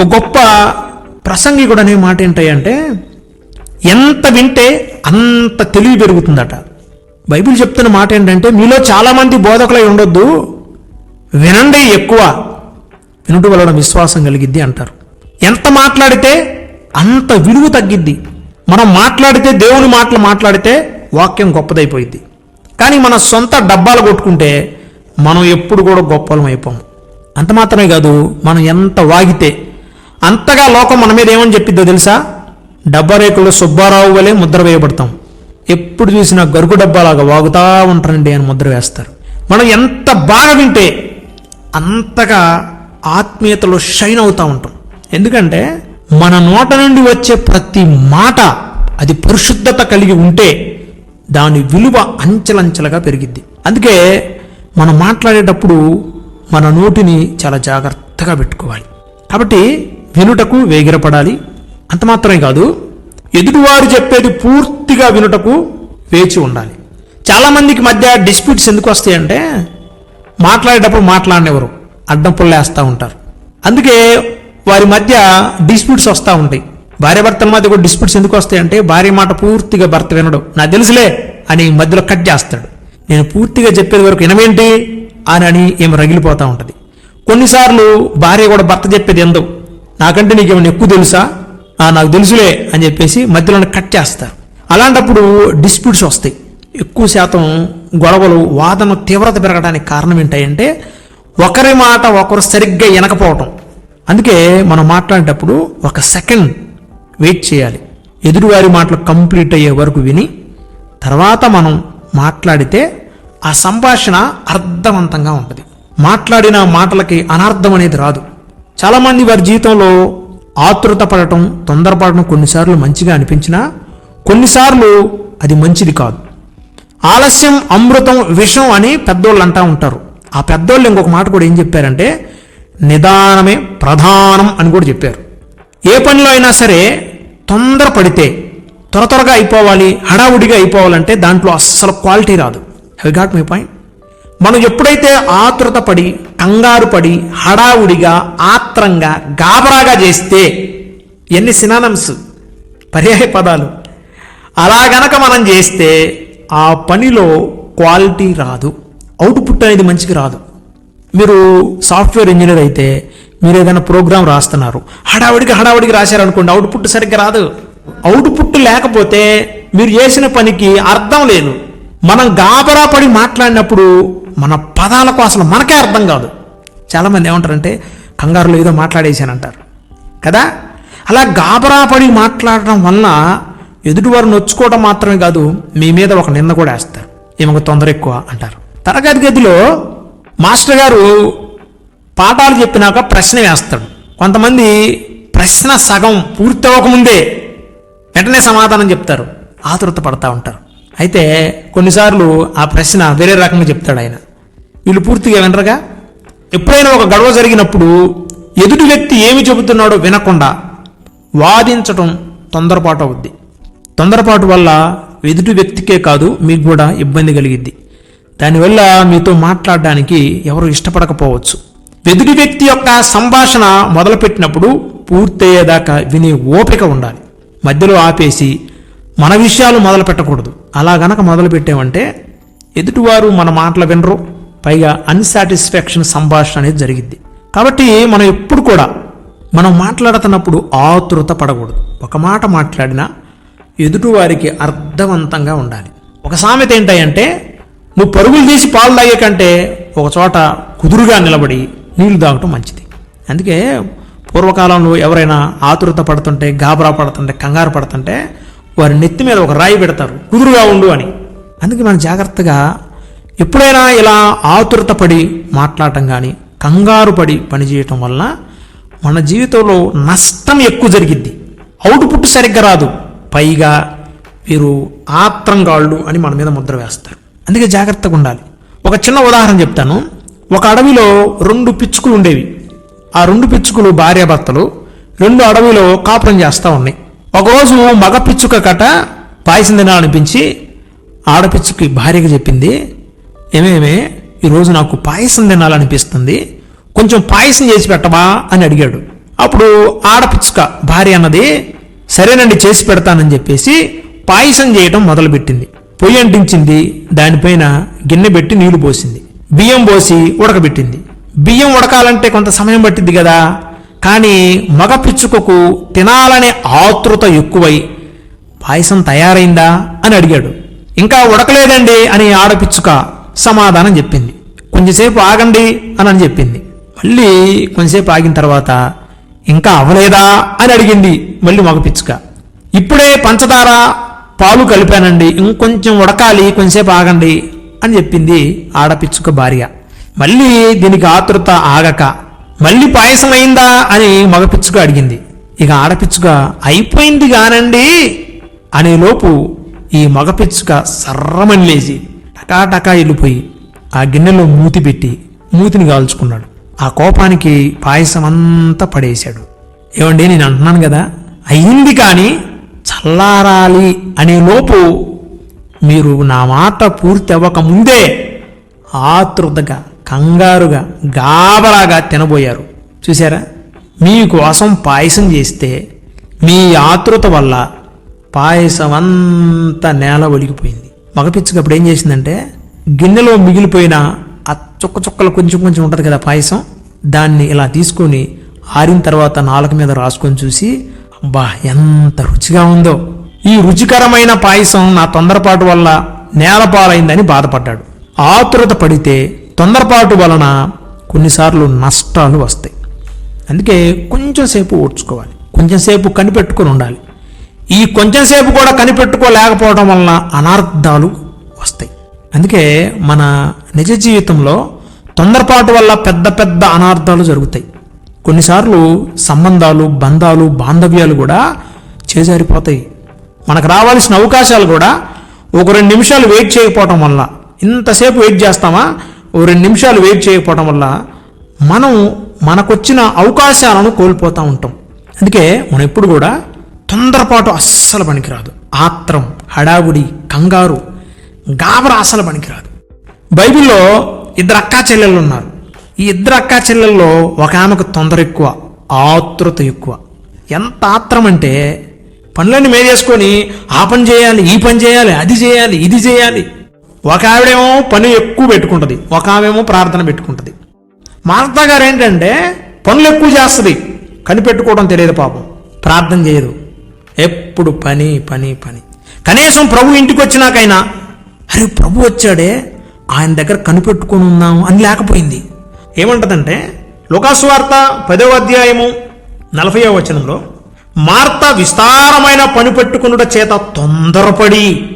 ఒక గొప్ప ప్రసంగికుడు అనే మాట ఏంటంటే ఎంత వింటే అంత తెలివి పెరుగుతుందట. బైబిల్ చెప్తున్న మాట ఏంటంటే మీలో చాలామంది బోధకులై ఉండొద్దు వినండి ఎక్కువ వినుట వలన విశ్వాసం కలిగిద్ది అంటారు. ఎంత మాట్లాడితే అంత విలువ తగ్గిద్ది. మనం మాట్లాడితే దేవుని మాటలు మాట్లాడితే వాక్యం గొప్పదైపోయింది కానీ మన సొంత డబ్బాలు కొట్టుకుంటే మనం ఎప్పుడు కూడా గొప్పలం అయిపోము. అంత మాత్రమే కాదు మనం ఎంత వాగితే అంతగా లోకం మన మీద ఏమని చెప్పిద్దో తెలుసా? డబ్బరేకుల్లో సుబ్బారావు వలె ముద్ర వేయబడతాం. ఎప్పుడు చూసినా గరుకు డబ్బాలాగా వాగుతా ఉంటారండి అని ముద్ర వేస్తారు. మనం ఎంత బాగా వింటే అంతగా ఆత్మీయతలో షైన్ అవుతూ ఉంటాం. ఎందుకంటే మన నోట నుండి వచ్చే ప్రతి మాట అది పరిశుద్ధత కలిగి ఉంటే దాని విలువ అంచెలంచెలుగా పెరిగిద్ది. అందుకే మనం మాట్లాడేటప్పుడు మన నోటిని చాలా జాగ్రత్తగా పెట్టుకోవాలి. కాబట్టి వినుటకు వేగిరపడాలి. అంత మాత్రమే కాదు ఎదుటివారు చెప్పేది పూర్తిగా వినుటకు వేచి ఉండాలి. చాలామందికి మధ్య డిస్ప్యూట్స్ ఎందుకు వస్తాయంటే మాట్లాడేటప్పుడు మాట్లాడినెవరు? అడ్డం పుల్లేస్తూ ఉంటారు. అందుకే వారి మధ్య డిస్ప్యూట్స్ వస్తూ ఉంటాయి. భార్య భర్తల మధ్య కూడా డిస్ప్యూట్స్ ఎందుకు వస్తాయంటే భార్య మాట పూర్తిగా భర్త వినడు. నా తెలుసులే అని మధ్యలో కట్ చేస్తాడు. నేను పూర్తిగా చెప్పేది వరకు వినవేంటి? అని అని ఏమి రగిలిపోతూ ఉంటుంది. కొన్నిసార్లు భార్య కూడా భర్త చెప్పేది ఎందు నాకంటే నీకేమైనా ఎక్కువ తెలుసా? నాకు తెలుసులే అని చెప్పేసి మధ్యలో కట్ చేస్తారు అలాంటప్పుడు డిస్ప్యూట్స్ వస్తాయి. ఎక్కువ శాతం గొడవలు వాదన తీవ్రత పెరగడానికి కారణం ఏంటంటే ఒకరి మాట ఒకరు సరిగ్గా వినకపోవటం. అందుకే మనం మాట్లాడేటప్పుడు ఒక సెకండ్ వెయిట్ చేయాలి. ఎదురువారి మాటలు కంప్లీట్ అయ్యే వరకు విని తర్వాత మనం మాట్లాడితే ఆ సంభాషణ అర్థవంతంగా ఉంటుంది. మాట్లాడిన మాటలకి అనర్థం అనేది రాదు. చాలామంది వారి జీవితంలో ఆతృత పడటం తొందరపడటం కొన్నిసార్లు మంచిగా అనిపించినా కొన్నిసార్లు అది మంచిది కాదు. ఆలస్యం అమృతం విషం అని పెద్దోళ్ళు అంటా ఉంటారు. ఆ పెద్దోళ్ళు ఇంకొక మాట కూడా ఏం చెప్పారంటే నిదానమే ప్రధానం అని కూడా చెప్పారు. ఏ పనిలో అయినా సరే తొందరపడితే త్వర త్వరగా అయిపోవాలి హడావుడిగా అయిపోవాలంటే దాంట్లో అస్సలు క్వాలిటీ రాదు. హై గాట్ మై పాయింట్ మనం ఎప్పుడైతే ఆతృత పడి కంగారు పడి హడావుడిగా ఆత్రంగా గాబరాగా చేస్తే ఎన్ని సినానమ్స్ పర్యాయ పదాలు. అలా గనక మనం చేస్తే ఆ పనిలో క్వాలిటీ రాదు. అవుట్పుట్ అనేది మంచిగా రాదు. మీరు సాఫ్ట్వేర్ ఇంజనీర్ అయితే మీరు ఏదైనా ప్రోగ్రామ్ రాస్తున్నారు. హడావుడికి హడావుడికి రాశారనుకోండి అవుట్పుట్ సరిగ్గా రాదు. అవుట్పుట్ లేకపోతే మీరు చేసిన పనికి అర్థం లేదు. మనం గాబరా పడి మాట్లాడినప్పుడు మన పదాలకు అసలు మనకే అర్థం కాదు. చాలామంది ఏమంటారంటే కంగారులో ఏదో మాట్లాడేశానంటారు. కదా? అలా గాబరా పడి మాట్లాడడం వలన ఎదుటివారు నొచ్చుకోవడం మాత్రమే కాదు మీ మీద ఒక నింద కూడా వేస్తారు. ఈమెకు తొందర ఎక్కువ అంటారు. తరగతి గదిలో మాస్టర్ గారు పాఠాలు చెప్పినాక ప్రశ్న వేస్తాడు. కొంతమంది ప్రశ్న సగం పూర్తి అవ్వకముందే వెంటనే సమాధానం చెప్తారు. ఆతృత పడతా ఉంటారు. అయితే కొన్నిసార్లు ఆ ప్రశ్న వేరే రకంగా చెప్తాడు ఆయన. వీళ్ళు పూర్తిగా వినరుగా? ఎప్పుడైనా ఒక గొడవ జరిగినప్పుడు ఎదుటి వ్యక్తి ఏమి చెబుతున్నాడో వినకుండా వాదించటం తొందరపాటు అవుద్ది. తొందరపాటు వల్ల ఎదుటి వ్యక్తికే కాదు మీకు కూడా ఇబ్బంది కలిగిద్ది. దానివల్ల మీతో మాట్లాడడానికి ఎవరు ఇష్టపడకపోవచ్చు. ఎదుటి వ్యక్తి యొక్క సంభాషణ మొదలుపెట్టినప్పుడు పూర్తయ్యేదాకా వినే ఓపిక ఉండాలి. మధ్యలో ఆపేసి మన విషయాలు మొదలు పెట్టకూడదు అలా గనక మొదలుపెట్టామంటే ఎదుటివారు మన మాటలు వినరు. పైగా అన్సాటిస్ఫాక్షన్ సంభాషణ అనేది జరిగిద్ది. కాబట్టి మనం ఎప్పుడు కూడా మనం మాట్లాడుతున్నప్పుడు ఆతృత పడకూడదు. ఒక మాట మాట్లాడినా ఎదుటివారికి అర్థవంతంగా ఉండాలి. ఒక సామెత ఏంటంటే నువ్వు పరుగులు తీసి పాలు తాగే కంటే ఒక చోట కుదురుగా నిలబడి నీళ్ళు తాగటం మంచిది. అందుకే పూర్వకాలంలో ఎవరైనా ఆతురత పడుతుంటే గాబరా పడుతుంటే కంగారు పడుతుంటే వారి నెత్తి మీద ఒక రాయి పెడతారు. కుదురుగా ఉండు అని. అందుకే మనం జాగ్రత్తగా ఎప్పుడైనా ఇలా ఆతురత పడి మాట్లాడటం కానీ కంగారు పడి పనిచేయటం వలన మన జీవితంలో నష్టం ఎక్కువ జరిగిద్ది. అవుట్పుట్ సరిగ్గా రాదు. పైగా వీరు ఆత్రంగాళ్ళు అని మన మీద ముద్ర వేస్తారు. అందుకే జాగ్రత్తగా ఉండాలి. ఒక చిన్న ఉదాహరణ చెప్తాను. ఒక అడవిలో రెండు పిచ్చుకులు ఉండేవి. ఆ రెండు పిచ్చుకులు భార్యాభర్తలు రెండు అడవిలో కాపురం చేస్తూ ఉన్నాయి. ఒకరోజు మగ పిచ్చుక కట పాయసం తినాలనిపించి ఆడపిచ్చుకి భార్యగా చెప్పింది ఏమేమే ఈరోజు నాకు పాయసం తినాలనిపిస్తుంది కొంచెం పాయసం చేసి పెట్టవా? అని అడిగాడు. అప్పుడు ఆడపిచ్చుక భార్య అన్నది సరేనండి చేసి పెడతానని చెప్పేసి పాయసం చేయటం మొదలుపెట్టింది. పొయ్యి అంటించింది దానిపైన గిన్నె పెట్టి నీళ్ళు పోసింది. బియ్యం పోసి ఉడకబెట్టింది. బియ్యం ఉడకాలంటే కొంత సమయం పట్టింది కదా? కానీ మగ పిచ్చుకకు తినాలనే ఆతృత ఎక్కువై పాయసం తయారైందా అని అడిగాడు. ఇంకా ఉడకలేదండి అని ఆడపిచ్చుక సమాధానం చెప్పింది. కొంచెంసేపు ఆగండి అని అని చెప్పింది. మళ్ళీ కొంచెంసేపు ఆగిన తర్వాత ఇంకా అవలేదా అని అడిగింది మళ్ళీ మగ పిచ్చుక. ఇప్పుడే పంచదార పాలు కలిపానండి ఇంకొంచెం ఉడకాలి కొంచెంసేపు ఆగండి అని చెప్పింది ఆడపిచ్చుక భార్య. మళ్ళీ దీనికి ఆతృత ఆగక మళ్ళీ పాయసం అయిందా అని మగపిచ్చుక అడిగింది. ఇక ఆడపిచ్చుక అయిపోయింది కానండి అనేలోపు ఈ మగపిచ్చుక సర్రమని లేచి టకాటకా వెళ్ళిపోయి ఆ గిన్నెలో మూతి పెట్టి మూతిని కాల్చుకున్నాడు. ఆ కోపానికి పాయసం అంతా పడేశాడు. ఏమండి నేను అంటున్నాను కదా అయింది కానీ చల్లారాలి అనే లోపు మీరు నా మాట పూర్తి అవ్వకముందే ఆతృతగా కంగారుగా గాబరాగా తినబోయారు. చూసారా మీకోసం పాయసం చేస్తే మీ ఆతృత వల్ల పాయసం అంతా నేల ఒలిగిపోయింది. మగపిచ్చుకప్పుడు ఏం చేసిందంటే గిన్నెలో మిగిలిపోయిన ఆ చుక్క చుక్కలు కొంచెం కొంచెం ఉంటుంది కదా పాయసం దాన్ని ఇలా తీసుకొని ఆరిన తర్వాత నాలుక మీద రాసుకొని చూసి అబ్బా ఎంత రుచిగా ఉందో. ఈ రుచికరమైన పాయసం నా తొందరపాటు వల్ల నేలపాలైందని బాధపడ్డాడు. ఆతురత పడితే తొందరపాటు వలన కొన్నిసార్లు నష్టాలు వస్తాయి. అందుకే కొంచెం సేపు ఓడ్చుకోవాలి. కొంచెం సేపు కనిపెట్టుకొని ఉండాలి. ఈ కొంచెం సేపు కూడా కనిపెట్టుకోలేకపోవడం వలన అనర్థాలు వస్తాయి. అందుకే మన నిజ జీవితంలో తొందరపాటు వల్ల పెద్ద పెద్ద అనార్థాలు జరుగుతాయి. కొన్నిసార్లు సంబంధాలు బంధాలు బాంధవ్యాలు కూడా చేజారిపోతాయి. మనకు రావాల్సిన అవకాశాలు కూడా ఒక రెండు నిమిషాలు వెయిట్ చేయకపోవటం వల్ల ఇంతసేపు వెయిట్ చేస్తామా? ఓ రెండు నిమిషాలు వెయిట్ చేయకపోవటం వల్ల మనం మనకొచ్చిన అవకాశాలను కోల్పోతూ ఉంటాం. అందుకే మనం ఎప్పుడు కూడా తొందరపాటు అస్సలు పనికిరాదు. ఆత్రం హడావుడి కంగారు గాబర అస్సలు పనికిరాదు. బైబిల్లో ఇద్దరు అక్కా చెల్లెళ్ళు ఉన్నారు. ఈ ఇద్దరు అక్కా చెల్లెల్లో ఒక ఆమెకు తొందర ఎక్కువ ఆతృత ఎక్కువ. ఎంత ఆత్రం అంటే పనులన్నీ మేదేసుకొని ఆ పని చేయాలి ఈ పని చేయాలి అది చేయాలి ఇది చేయాలి. ఒక ఆవిడేమో పని ఎక్కువ పెట్టుకుంటుంది ఒక ఆమెమో ప్రార్థన పెట్టుకుంటుంది. మార్తా గారు ఏంటంటే పనులు ఎక్కువ చేస్తుంది కనిపెట్టుకోవడం తెలియదు పాపం ప్రార్థన చేయదు. ఎప్పుడు పని పని పని. కనీసం ప్రభు ఇంటికి వచ్చినాకైనా అరే ప్రభు వచ్చాడే ఆయన దగ్గర కనిపెట్టుకొని ఉన్నాం అని లేకపోయింది. ఏమంటదంటే లోకాసువార్త పదవ అధ్యాయము నలభై వచనంలో మార్త విస్తారమైన పని పెట్టుకునుట చేత తొందరపడి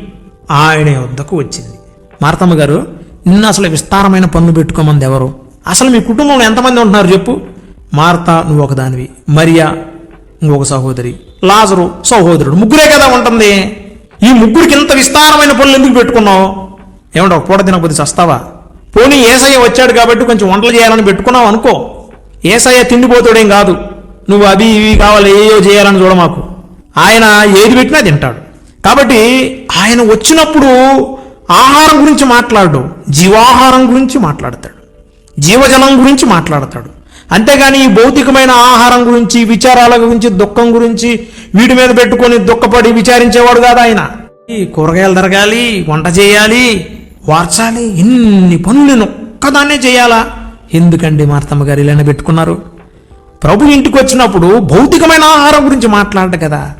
ఆయన వద్దకు వచ్చింది. మారతమ్మ గారు నిన్న అసలు విస్తారమైన పన్ను పెట్టుకోమంది ఎవరు? అసలు మీ కుటుంబంలో ఎంతమంది ఉంటున్నారు చెప్పు? మార్త నువ్వు ఒకదానివి మరియా ఇంకొక సహోదరి. లాజరు సహోదరుడు. ముగ్గురే కదా ఉంటుంది. ఈ ముగ్గురికి ఇంత విస్తారమైన పనులు ఎందుకు పెట్టుకున్నావు? ఏమంటే ఒక పూట తినకపోతే చస్తావా? పోనీ ఏసయ్య వచ్చాడు కాబట్టి కొంచెం వంటలు చేయాలని పెట్టుకున్నావు అనుకో. ఏసయ్య తిండిపోతాడేం కాదు. నువ్వు అవి ఇవి కావాలి ఏయో చేయాలని చూడ మాకు ఆయన ఏది పెట్టినా తింటాడు. కాబట్టి ఆయన వచ్చినప్పుడు ఆహారం గురించి మాట్లాడు జీవాహారం గురించి మాట్లాడతాడు జీవజలం గురించి మాట్లాడతాడు. అంతేగాని ఈ భౌతికమైన ఆహారం గురించి విచారాల గురించి దుఃఖం గురించి వీటి మీద పెట్టుకొని దుఃఖపడి విచారించేవాడు కాదు ఆయన. ఈ కూరగాయలు తరగాలి వంట చేయాలి వార్చాలి ఎన్ని పనులు నేను ఒక్కదాన్నే చేయాలా? ఎందుకండి మార్తమ్మ గారు ఇలా పెట్టుకున్నారు? ప్రభు ఇంటికి వచ్చినప్పుడు భౌతికమైన ఆహారం గురించి మాట్లాడట కదా.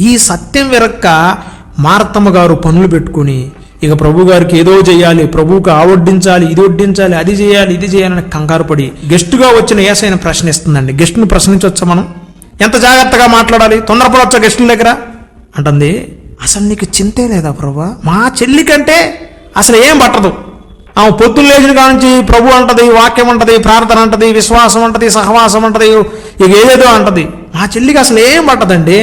ఈ సత్యం విరక్క మార్తమ్మ గారు పనులు పెట్టుకుని ఇక ప్రభు గారికి ఏదో చేయాలి ప్రభువుకి ఆ ఇది వడ్డించాలి అది చేయాలి ఇది చేయాలని కంగారు పడి గెస్ట్గా వచ్చిన ఏసైన ప్రశ్నిస్తుందండి. గెస్ట్ను ప్రశ్నించవచ్చా మనం? ఎంత జాగ్రత్తగా మాట్లాడాలి? తొందరపడవచ్చా గెస్టుల దగ్గర? అంటుంది అసలు నీకు చింతే లేదా ప్రభు? మా చెల్లి కంటే అసలు ఏం పట్టదు. ఆమె పొద్దున్న లేచిన కానుంచి ప్రభు అంటది వాక్యం అంటది ప్రార్థన అంటది విశ్వాసం అంటది సహవాసం అంటది ఇక ఏదేదో అంటది. మా చెల్లికి అసలు ఏం పట్టదండి?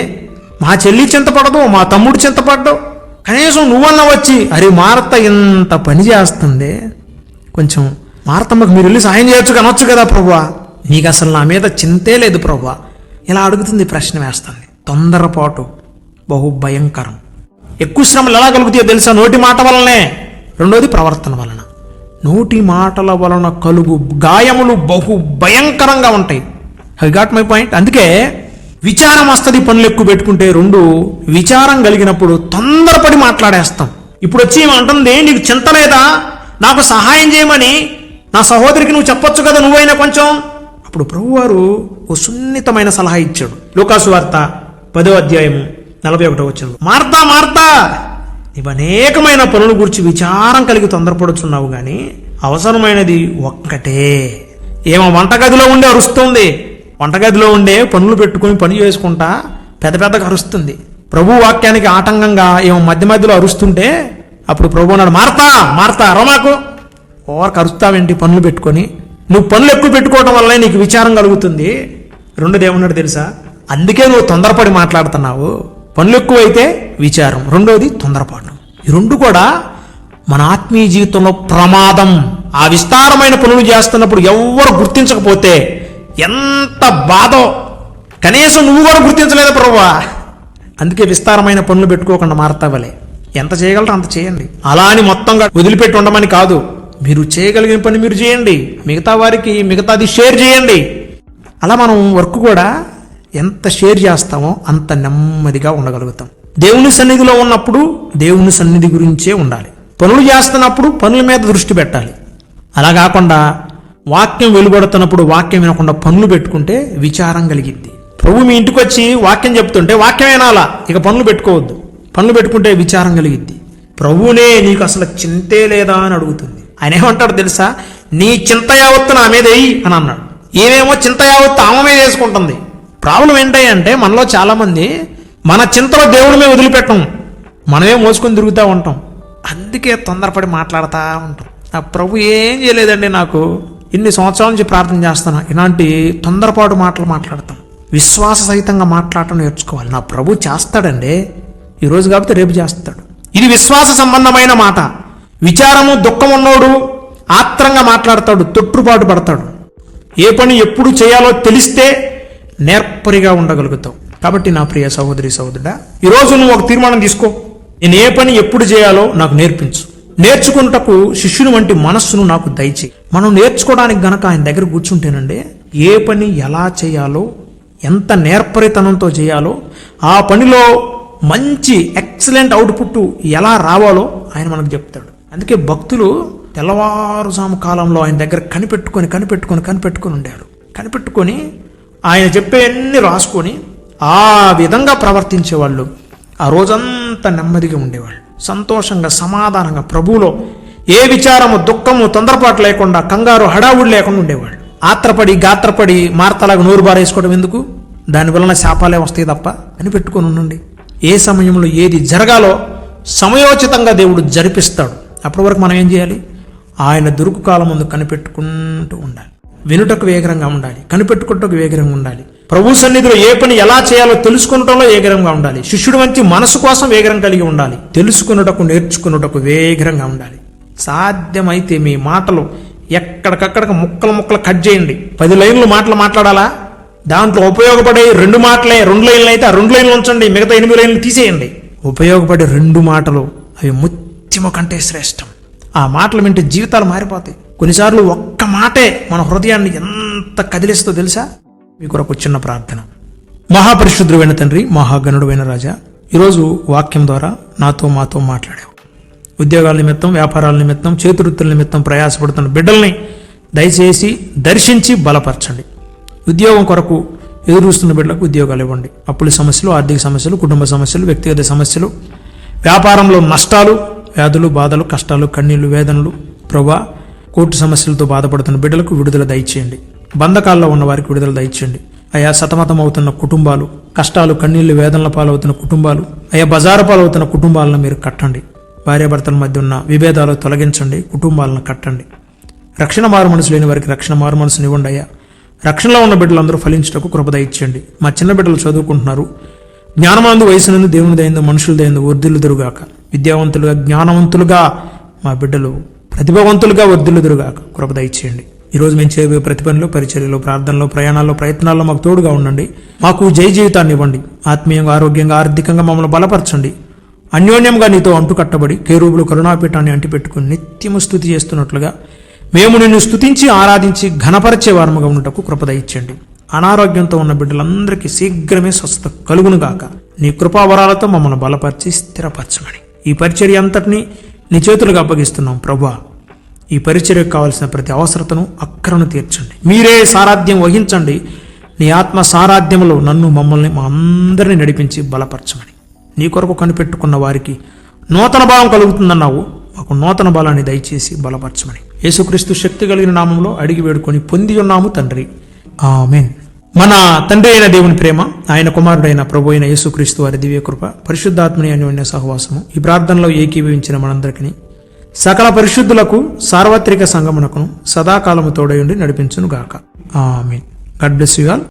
మా చెల్లి చింతపడదు మా తమ్ముడు చింతపడ్డు కనీసం నువ్వన్న వచ్చి అరే మారత ఇంత పని చేస్తుంది. కొంచెం మారతమ్మకు మీరు వెళ్ళి సాయం చేయొచ్చు కనొచ్చు కదా ప్రభువా. నీకు అసలు నా మీద చింతే లేదు ప్రభువా. ఇలా అడుగుతుంది ప్రశ్న వేస్తుంది. తొందరపాటు బహు భయంకరం ఎక్కువ శ్రమలు ఎలా కలుగుతాయో తెలుసా? నోటి మాట వలనే. రెండోది ప్రవర్తన వలన. నోటి మాటల వలన కలుగు గాయములు బహు భయంకరంగా ఉంటాయి ఐ గాట్ మై పాయింట్ అందుకే విచారం వస్తుంది పనులు ఎక్కువ పెట్టుకుంటే రెండు విచారం కలిగినప్పుడు తొందరపడి మాట్లాడేస్తాం. ఇప్పుడు వచ్చి అంటుంది నీకు చింత లేదా? నాకు సహాయం చేయమని. నా సహోదరికి నువ్వు చెప్పొచ్చు కదా నువ్వైనా కొంచెం. అప్పుడు ప్రభువారు ఓ సున్నితమైన సలహా ఇచ్చాడు. లోకాసు వార్త పదో అధ్యాయము నలభై ఒకటో వచ్చిన మార్తా మార్తా నీవు అనేకమైన పనుల గురించి విచారం కలిగి తొందరపడుచున్నావు కానీ అవసరమైనది ఒక్కటే. ఏమో వంటగదిలో ఉండే అరుస్తుంది వంటగదిలో ఉండే పనులు పెట్టుకుని పని చేసుకుంటా పెద్ద పెద్దగా అరుస్తుంది. ప్రభు వాక్యానికి ఆటంకంగా ఏమో మధ్య మధ్యలో అరుస్తుంటే అప్పుడు ప్రభు అన్నాడు మారతా మారతా రోమాకు. ఓరకు అరుస్తావేంటి పనులు పెట్టుకొని? నువ్వు పనులు ఎక్కువ పెట్టుకోవడం వల్ల నీకు విచారం కలుగుతుంది. రెండోది ఏమన్నాడు తెలుసా? అందుకే నువ్వు తొందరపడి మాట్లాడుతున్నావు. పనులు ఎక్కువైతే విచారం. రెండోది తొందరపాటు. ఈ రెండు కూడా మన ఆత్మీయ జీవితంలో ప్రమాదం. ఆ విస్తారమైన పనులు చేస్తున్నప్పుడు ఎవ్వరు గుర్తించకపోతే ఎంత బాధో. కనీసం నువ్వు కూడా గుర్తించలేదు ప్రభువా అందుకే విస్తారమైన పనులు పెట్టుకోకుండా మారతావలే ఎంత చేయగలరో అంత చేయండి. అలా అని మొత్తంగా వదిలిపెట్టి ఉండమని కాదు. మీరు చేయగలిగిన పని మీరు చేయండి. మిగతా వారికి మిగతాది షేర్ చేయండి. అలా మనం వర్క్ కూడా ఎంత షేర్ చేస్తామో అంత నెమ్మదిగా ఉండగలుగుతాం. దేవుని సన్నిధిలో ఉన్నప్పుడు దేవుని సన్నిధి గురించే ఉండాలి. పనులు చేస్తున్నప్పుడు పనుల మీద దృష్టి పెట్టాలి. అలా కాకుండా వాక్యం వెలువడుతున్నప్పుడు వాక్యం వినకుండా పనులు పెట్టుకుంటే విచారం కలిగిద్ది ప్రభు మీ ఇంటికి వచ్చి వాక్యం చెప్తుంటే వాక్యం వినాలా? ఇక పనులు పెట్టుకోవద్దు. పనులు పెట్టుకుంటే విచారం కలిగిద్ది. ప్రభునే నీకు అసలు చింతే లేదా అని అడుగుతుంది. ఆయన ఏమంటాడు తెలుసా? నీ చింత యావత్తు నా మీద వెయ్యి అని అన్నాడు. ఏమేమో చింత యావత్తు ఆమె మీద వేసుకుంటుంది. ప్రాబ్లం ఏంటంటే మనలో చాలామంది మన చింతలో దేవుడి మీద వదిలిపెట్టం. మనమే మోసుకొని తిరుగుతూ ఉంటాం. అందుకే తొందరపడి మాట్లాడుతూ ఉంటాం. ఆ ప్రభు ఏం చేయలేదండి నాకు? ఇన్ని సంవత్సరాల నుంచి ప్రార్థన చేస్తాను ఇలాంటి తొందరపాటు మాటలు మాట్లాడతాం. విశ్వాస సహితంగా మాట్లాడటం నేర్చుకోవాలి. నా ప్రభు చేస్తాడండి. ఈరోజు కాబట్టి రేపు చేస్తాడు. ఇది విశ్వాస సంబంధమైన మాట. విచారము దుఃఖం ఉన్నోడు ఆత్రంగా మాట్లాడతాడు తొట్టుపాటు పడతాడు. ఏ పని ఎప్పుడు చేయాలో తెలిస్తే నేర్పరిగా ఉండగలుగుతావు కాబట్టి నా ప్రియ సహోదరి సహోదరుడా ఈరోజు నువ్వు ఒక తీర్మానం తీసుకో. నేను ఏ పని ఎప్పుడు చేయాలో నాకు నేర్పించు. నేర్చుకుంటకు శిష్యుని వంటి మనస్సును నాకు దయచేయి. మనం నేర్చుకోవడానికి గనక ఆయన దగ్గర కూర్చుంటేనండి ఏ పని ఎలా చేయాలో ఎంత నేర్పరితనంతో చేయాలో ఆ పనిలో మంచి ఎక్సలెంట్ అవుట్పుట్ ఎలా రావాలో ఆయన మనకు చెప్తాడు. అందుకే భక్తులు తెల్లవారుజాము కాలంలో ఆయన దగ్గర కనిపెట్టుకొని కనిపెట్టుకొని కనిపెట్టుకొని ఉండారు. కనిపెట్టుకొని ఆయన చెప్పేవన్నీ రాసుకొని ఆ విధంగా ప్రవర్తించేవాళ్ళు ఆ రోజంతా నెమ్మదిగా ఉండేవాళ్ళు. సంతోషంగా సమాధానంగా ప్రభువులో ఏ విచారము దుఃఖము తొందరపాటు లేకుండా కంగారు హడావుడి లేకుండా ఉండేవాళ్ళు. ఆత్రపడి గాత్రపడి మార్తలాగా నూరు బారేసుకోవడం ఎందుకు? దాని వలన శాపాలే వస్తాయి తప్ప అని పెట్టుకొని ఉండండి. ఏ సమయంలో ఏది జరగాలో సమయోచితంగా దేవుడు జరిపిస్తాడు. అప్పటి వరకు మనం ఏం చేయాలి? ఆయన దురుకు కాలం ముందు కనిపెట్టుకుంటూ ఉండాలి. వినుటకు వేగరంగా ఉండాలి. కనిపెట్టుకుంటకు వేగరంగా ఉండాలి. ప్రభు సన్నిధిలో ఏ పని ఎలా చేయాలో తెలుసుకునటంలో ఏగరంగా ఉండాలి. శిష్యుడు మంచి మనసు కోసం వేగరం కలిగి ఉండాలి. తెలుసుకున్నటకు నేర్చుకున్నటకు వేగరంగా ఉండాలి. సాధ్యమైతే మీ మాటలు ఎక్కడికక్కడికి ముక్కలు ముక్కలు కట్ చేయండి. పది లైన్లు మాటలు మాట్లాడాలా? దాంట్లో ఉపయోగపడే రెండు మాటలే రెండు లైన్లు అయితే ఆ రెండు లైన్లు ఉంచండి. మిగతా ఎనిమిది లైన్లు తీసేయండి. ఉపయోగపడే రెండు మాటలు అవి ముత్యము కంటే శ్రేష్టం. ఆ మాటలు వింటే జీవితాలు మారిపోతాయి. కొన్నిసార్లు ఒక్క మాటే మన హృదయాన్ని ఎంత కదిలిస్తో తెలుసా? మీ కొరకు చిన్న ప్రార్థన. మహాపరిశుద్ధుడైన తండ్రి మహాగణుడువైన రాజా ఈరోజు వాక్యం ద్వారా నాతో మాతో మాట్లాడావు. ఉద్యోగాల నిమిత్తం వ్యాపారాల నిమిత్తం చేతివృత్తుల నిమిత్తం ప్రయాసపడుతున్న బిడ్డల్ని దయచేసి దర్శించి బలపరచండి. ఉద్యోగం కొరకు ఎదురు చూస్తున్న బిడ్డలకు ఉద్యోగాలు ఇవ్వండి. అప్పుల సమస్యలు ఆర్థిక సమస్యలు కుటుంబ సమస్యలు వ్యక్తిగత సమస్యలు వ్యాపారంలో నష్టాలు వ్యాధులు బాధలు కష్టాలు కన్నీళ్ళు వేదనలు ప్రభా కోర్టు సమస్యలతో బాధపడుతున్న బిడ్డలకు విడుదల దయచేయండి. బంధకాల్లో ఉన్న వారికి విడుదల దయచండి అయా సతమతం అవుతున్న కుటుంబాలు కష్టాలు కన్నీళ్ళు వేదనల పాలవుతున్న కుటుంబాలు అయా బజారు పాలవుతున్న కుటుంబాలను మీరు కట్టండి. భార్యాభర్తల మధ్య ఉన్న విభేదాలు తొలగించండి కుటుంబాలను కట్టండి. రక్షణ మారు మనసు లేని వారికి రక్షణ మారు మనసునివ్వండి అయ్యా. రక్షణలో ఉన్న బిడ్డలందరూ ఫలించటకు కృపద ఇచ్చండి మా చిన్న బిడ్డలు చదువుకుంటున్నారు. జ్ఞానమందు వయసునందు దేవుని దయందు మనుషుల దయందు వర్ధిల్లుదురుగాక. విద్యావంతులుగా జ్ఞానవంతులుగా మా బిడ్డలు ప్రతిభావంతులుగా వర్ధిల్లుదురుగాక. కృపద ఇచ్చేయండి ఈరోజు మేము చేయబోయే ప్రతి పనిలో పరిచర్యలో ప్రార్థనలో ప్రయాణాల్లో ప్రయత్నాల్లో మాకు తోడుగా ఉండండి. మాకు జై జీవితాన్ని ఇవ్వండి. ఆత్మీయంగా ఆరోగ్యంగా ఆర్థికంగా మమ్మల్ని బలపరచండి. అన్యోన్యంగా నీతో అంటుకట్టబడి కేరూపులు కరుణాపీఠాన్ని అంటిపెట్టుకుని నిత్యము స్థుతి చేస్తున్నట్లుగా మేము నిన్ను స్థుతించి ఆరాధించి ఘనపరిచే వారముగా ఉన్నటకు కృపద ఇచ్చండి అనారోగ్యంతో ఉన్న బిడ్డలందరికీ శీఘ్రమే స్వస్థత కలుగును గాక. నీ కృపావరాలతో మమ్మల్ని బలపరిచి స్థిరపరచమని. ఈ పరిచర్య అంతటినీ నీ చేతులకు అప్పగిస్తున్నాం ప్రభా. ఈ పరిచర్యకు కావాల్సిన ప్రతి అవసరతను అక్కరను తీర్చండి. మీరే సారాధ్యం వహించండి. నీ ఆత్మ సారాధ్యంలో నన్ను మమ్మల్ని మా అందరినీ నడిపించి బలపరచమని. నీ కొరకు కనిపెట్టుకున్న వారికి నూతన బలం కలుగుతుందన్నావు. మాకు నూతన బలాన్ని దయచేసి బలపరచమని. యేసుక్రీస్తు శక్తి కలిగిన నామంలో అడిగి వేడుకొని పొంది ఉన్నాము తండ్రి. ఆమెన్. మన తండ్రి అయిన దేవుని ప్రేమ ఆయన కుమారుడైన ప్రభు అయిన యేసుక్రీస్తు వారి దివ్య కృప పరిశుద్ధాత్మని అన్యోన్య సహవాసము ఈ ప్రార్థనలో ఏకీభవించిన మనందరికీ సకల పరిశుద్ధులకు సార్వత్రిక సంగమునకును సదాకాలము తోడయుండి నడిపించును గాక amen. God bless you all.